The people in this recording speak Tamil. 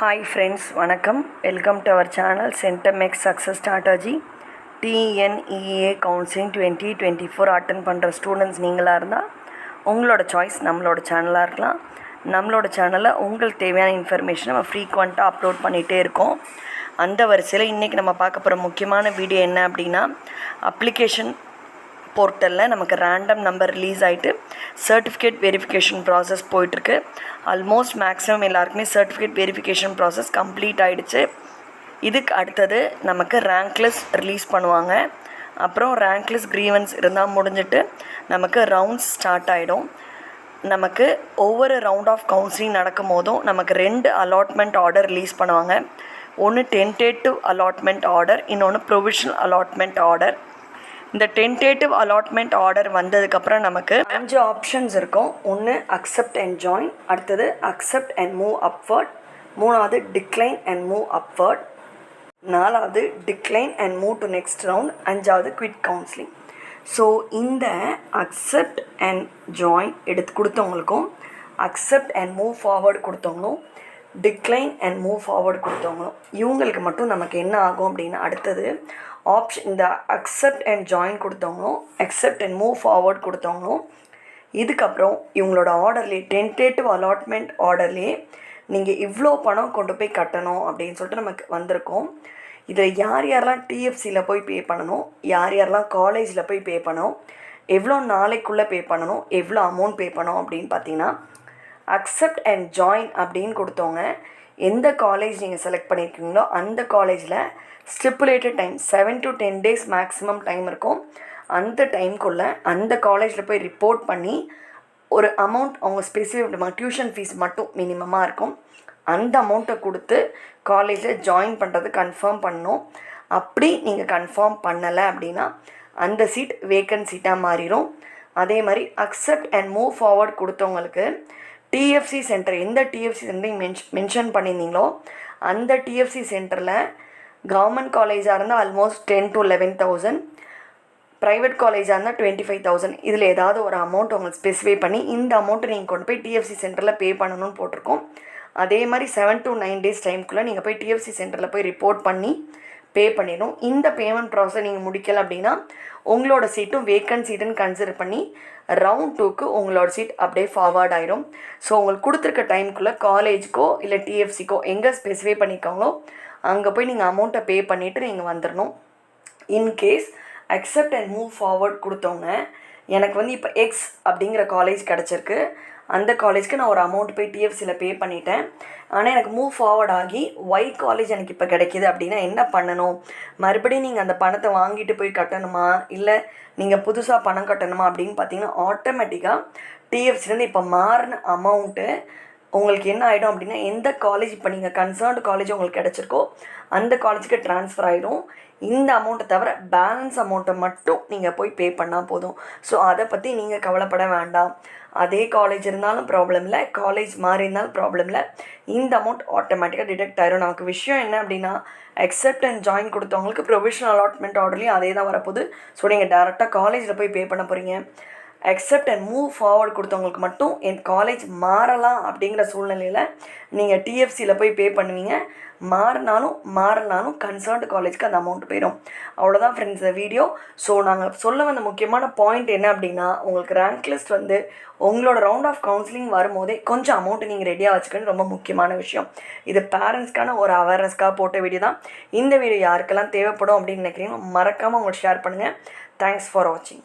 ஹாய் ஃப்ரெண்ட்ஸ் வணக்கம். Welcome to our channel Centamex success strategy TNEA counselling twenty twenty four attend பண்ணுற ஸ்டூடெண்ட்ஸ் நீங்களாக இருந்தால் உங்களோட சாய்ஸ் நம்மளோட சேனலாக இருக்கலாம். நம்மளோட சேனலில் உங்களுக்கு தேவையான இன்ஃபர்மேஷன் நம்ம ஃப்ரீக்வெண்ட்டாக அப்லோட் பண்ணிகிட்டே இருக்கோம். அந்த வரிசையில் இன்றைக்கி நம்ம பார்க்க போகிற முக்கியமான வீடியோ என்ன அப்படின்னா அப்ளிகேஷன் போர்ட்டலில் நமக்கு ரேண்டம் நம்பர் ரிலீஸ் ஆகிட்டு சர்டிஃபிகேட் வெரிஃபிகேஷன் ப்ராசஸ் போயிட்டுருக்கு. ஆல்மோஸ்ட் மேக்ஸிமம் எல்லாருக்குமே சர்டிஃபிகேட் வெரிஃபிகேஷன் ப்ராசஸ் கம்ப்ளீட் ஆகிடுச்சு இதுக்கு அடுத்தது நமக்கு ரேங்க் லிஸ்ட் ரிலீஸ் பண்ணுவாங்க. அப்புறம் ரேங்க் லிஸ்ட் க்ரீவன்ஸ் இருந்தால் முடிஞ்சிட்டு நமக்கு ரவுண்ட்ஸ் ஸ்டார்ட் ஆகிடும் நமக்கு ஒவ்வொரு ரவுண்ட் ஆஃப் கவுன்சிலிங் நடக்கும் போதும் நமக்கு ரெண்டு அலாட்மெண்ட் ஆர்டர் ரிலீஸ் பண்ணுவாங்க. ஒன்று டென்டேட்டிவ் அலாட்மெண்ட் ஆர்டர் இன்னொன்று ப்ரொவிஷனல் அலாட்மெண்ட் ஆர்டர் இந்த டென்டேட்டிவ் அலாட்மெண்ட் ஆர்டர் வந்ததுக்கப்புறம் நமக்கு அஞ்சு ஆப்ஷன்ஸ் இருக்கும். ஒன்று அக்செப்ட் அண்ட் ஜாயின் அடுத்தது அக்செப்ட் அண்ட் மூவ் அப்வர்ட் மூணாவது டிக்ளைன் அண்ட் மூவ் அப்வர்ட் நாலாவது decline and move to next round அஞ்சாவது குவிட் கவுன்சிலிங் ஸோ இந்த அக்செப்ட் அண்ட் ஜாயின் எடுத்து கொடுத்தவங்களுக்கும் அக்செப்ட் அண்ட் மூவ் ஃபார்வர்டு கொடுத்தவங்களும் டிக்ளைன் அண்ட் மூவ் ஃபார்வர்டு கொடுத்தவங்களும். இவங்களுக்கு மட்டும் நமக்கு என்ன ஆகும் அப்படின்னா அடுத்தது ஆப்ஷன் இந்த அக்செப்ட் அண்ட் ஜாயின் கொடுத்தவங்களும் அக்செப்ட் அண்ட் மூவ் ஃபார்வர்ட் கொடுத்தவங்களும் இதுக்கப்புறம் இவங்களோட ஆர்டர்லேயே டென்டேட்டிவ் அலாட்மெண்ட் ஆர்டர்லேயே நீங்கள் இவ்வளோ பணம் கொண்டு போய் கட்டணும் அப்படின்னு சொல்லிட்டு நமக்கு வந்திருக்கோம். இதில் யார் யாரெல்லாம் டிஎஃப்சியில் போய் பே பண்ணணும் யார் யாரெல்லாம் காலேஜில் போய் பே பண்ணணும் எவ்வளோ நாளைக்குள்ளே பே பண்ணணும் எவ்வளோ அமௌண்ட் பே பண்ணணும் அப்படின்னு பார்த்தீங்கன்னா அக்செப்ட் அண்ட் ஜாயின் அப்படின்னு கொடுத்தவங்க எந்த காலேஜ் நீங்கள் செலக்ட் பண்ணியிருக்கீங்களோ அந்த காலேஜில் stipulated time seven to ten days maximum time இருக்கும். அந்த டைம்குள்ளே அந்த காலேஜில் போய் ரிப்போர்ட் பண்ணி ஒரு அமௌண்ட் அவங்க ஸ்பெசிஃபிக் டியூஷன் ஃபீஸ் மட்டும் மினிமமாக இருக்கும். அந்த அமௌண்ட்டை கொடுத்து காலேஜில் ஜாயின் பண்ணுறது கன்ஃபார்ம் பண்ணணும் அப்படி நீங்கள் கன்ஃபார்ம் பண்ணலை அப்படின்னா அந்த சீட் வேக்கன்ட் சீட்டாக மாறிடும் அதே மாதிரி அக்செப்ட் அண்ட் மூவ் ஃபார்வர்ட் கொடுத்தவங்களுக்கு டிஎஃப்சி சென்டர் எந்த டிஎஃப்சி சென்டரையும் மென்ஷ் மென்ஷன் பண்ணியிருந்தீங்களோ அந்த டிஎஃப்சி சென்டரில் கவர்மெண்ட் காலேஜாக இருந்தால் almost ten to eleven thousand private காலேஜாக இருந்தால் டுவெண்ட்டி ஃபைவ் தௌசண்ட் இதில் ஏதாவது ஒரு அமௌண்ட் உங்களுக்கு ஸ்பெசிஃபை பண்ணி இந்த அமௌண்ட்டை நீங்கள் கொண்டு போய் டிஎஃப்சி சென்டரில் பே பண்ணணும்னு போட்டிருக்கோம். அதே மாதிரி செவன் டு நைன் டேஸ் டைம்குள்ளே நீங்கள் போய் டிஎஃப்சி சென்டரில் போய் ரிப்போர்ட் பண்ணி பே பண்ணிடணும். இந்த பேமெண்ட் ப்ராசஸ் நீங்கள் முடிக்கலை அப்படின்னா உங்களோட சீட்டும் வேக்கன்ட் சீட்டுன்னு கன்சிடர் பண்ணி ரவுண்ட் டூக்கு உங்களோட சீட் அப்படியே ஃபார்வர்ட் ஆயிரும். ஸோ உங்களுக்கு கொடுத்துருக்க டைமுக்குள்ளே காலேஜுக்கோ இல்லை டிஎஃப்சிக்கோ எங்கே ஸ்பெசிஃபை பண்ணியிருக்காங்களோ அங்கே போய் நீங்கள் அமௌண்ட்டை பே பண்ணிவிட்டு நீங்கள் வந்துடணும் in case accept and move forward கொடுத்தவங்க எனக்கு வந்து இப்போ எக்ஸ் அப்படிங்கிற காலேஜ் கிடச்சிருக்கு. அந்த காலேஜ்க்கு நான் ஒரு அமௌண்ட் போய் டிஎஃப்சியில் பே பண்ணிட்டேன். ஆனால் எனக்கு மூவ் ஃபார்வர்ட் ஆகி ஒய் காலேஜ் எனக்கு இப்போ கிடைக்கிது அப்படின்னா என்ன பண்ணணும்? மறுபடியும் நீங்கள் அந்த பணத்தை வாங்கிட்டு போய் கட்டணுமா? இல்லை நீங்கள் புதுசாக பணம் கட்டணுமா அப்படின்னு பார்த்தீங்கன்னா ஆட்டோமேட்டிக்காக டிஎஃப்சிலேருந்து இப்போ மாறின அமௌண்ட்டு உங்களுக்கு என்ன ஆகிடும் அப்படின்னா எந்த காலேஜ் இப்போ நீங்கள் கன்சர்ன்டு காலேஜ் உங்களுக்கு கிடச்சிருக்கோ அந்த காலேஜுக்கு ட்ரான்ஸ்ஃபர் ஆகிடும் இந்த அமௌண்ட்டை தவிர பேலன்ஸ் அமௌண்ட்டை மட்டும் நீங்கள் போய் பே பண்ணால் போதும். ஸோ அதை பற்றி நீங்கள் கவலைப்பட வேண்டாம். அதே காலேஜ் இருந்தாலும் ப்ராப்ளம் இல்லை. காலேஜ் மாறி இருந்தாலும் ப்ராப்ளம் இல்லை. இந்த அமௌண்ட் ஆட்டோமேட்டிக்காக டிடெக்ட் ஆயிரும். நமக்கு விஷயம் என்ன அப்படின்னா அக்செப்ட் அண்ட் ஜாயின் கொடுத்தவங்களுக்கு ப்ரொவிஷனல் அலாட்மெண்ட் ஆர்டர்லேயும் அதே தான் வரப்போகுது. ஸோ நீங்கள் டேரெக்டாக காலேஜில் போய் பே பண்ண போகிறீங்க அக்செப்ட் அண்ட் மூவ் ஃபார்வர்ட் கொடுத்தவங்களுக்கு மட்டும் என் காலேஜ் மாறலாம் அப்படிங்கிற சூழ்நிலையில் நீங்கள் டிஎஃப்சியில் போய் பே பண்ணுவீங்க. மாறினாலும் மாறினாலும் கன்சர்ன்டு காலேஜ்க்கு அந்த அமௌண்ட் போயிடும் அவ்வளோதான் ஃப்ரெண்ட்ஸ் இந்த வீடியோ ஸோ நாங்கள் சொல்ல வந்த முக்கியமான பாயிண்ட் என்ன அப்படின்னா உங்களுக்கு ரேங்க் லிஸ்ட் வந்து உங்களோட ரவுண்ட் ஆஃப் கவுன்சிலிங் வரும்போதே கொஞ்சம் அமௌண்ட்டை நீங்கள் ரெடியாக வச்சுக்கணும். ரொம்ப முக்கியமான விஷயம். இது பேரண்ட்ஸ்க்கான ஒரு அவேர்னஸ்க்காக போட்ட வீடியோ தான். இந்த வீடியோ யாருக்கெல்லாம் தேவைப்படும் அப்படின்னு நினைக்கிறீங்களோ மறக்காமல் உங்களுக்கு ஷேர் பண்ணுங்கள் தேங்க்ஸ் ஃபார் வாட்சிங்